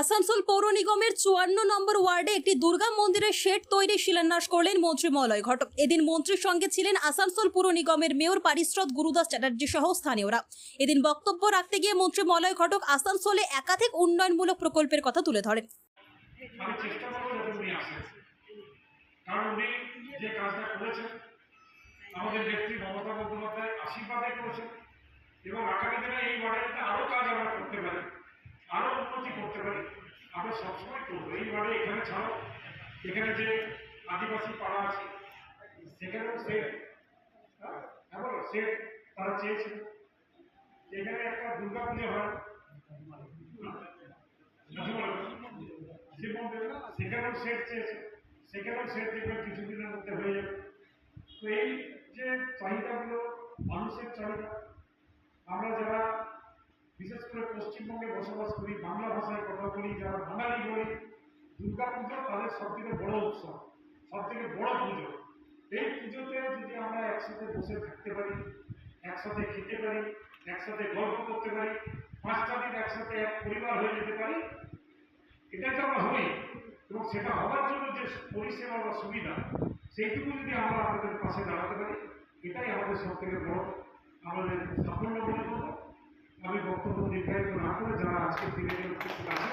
আসানসোল পৌর নিগমের চুয়ান্ন নম্বর ওয়ার্ডে একটি দুর্গা মন্দিরের শেড তৈরি শিলান্যাস করলেন মন্ত্রী মলয় ঘটক। এদিন মন্ত্রীর সঙ্গে ছিলেন আসানসোল পুর নিগমের মেয়র পারিশ্রদ গুরুদাস চ্যাটার্জি সহ স্থানীয়রা। এদিন বক্তব্য রাখতে গিয়ে মন্ত্রী মলয় ঘটক আসানসোলে একাধিক উন্নয়নমূলক প্রকল্পের কথা তুলে ধরেন। এবং আগামী দিনে এই ওয়ার্ডে আরও কাজ আমরা করতে পারি আরও উন্নতি করতে পারি আমরা সবসময় করব এই ওয়ার্ডে এখানে ছাড়াও এখানে যে আদিবাসী পাড়া আছে, সেখানেও সে হ্যাঁ? এবং সে তারা চেয়েছিল এখানে একটা দুর্গা পুজো হয়। জীবনদের সেখানেও সেট চেয়েছে। সেখানেও সেট দেখবেন কিছুদিনের মধ্যে হয়ে যাবে। তো এই যে চাহিদাগুলো, মানুষের চাহিদা, আমরা যারা করে পশ্চিমবঙ্গে বসবাস করি, বাংলা ভাষায় কথা বলি, যারা বাঙালি বলি, দুর্গা পুজো তাদের সব থেকে বড় উৎসব সব থেকে বড় পুজো। এই পুজোতে যদি আমরা একসাথে বসে থাকতে পারি, একসাথে খেতে পারি, একসাথে গল্প করতে পারি, পাঁচটা দিন একসাথে এক পরিবার হয়ে যেতে পারি, এটা তো আমরা হই এবং সেটা হওয়ার জন্য যে পরিষেবা বা সুবিধা, সেইটুকু যদি আমরা আমাদের পাশে দাঁড়াতে পারি, এটাই আমাদের সব থেকে বড় আমাদের সাফল্য মনে করব আমি বক্তব্য দীর্ঘায়িত না করে যারা আজকে দিনে উপস্থিত আছে সকলকে আমার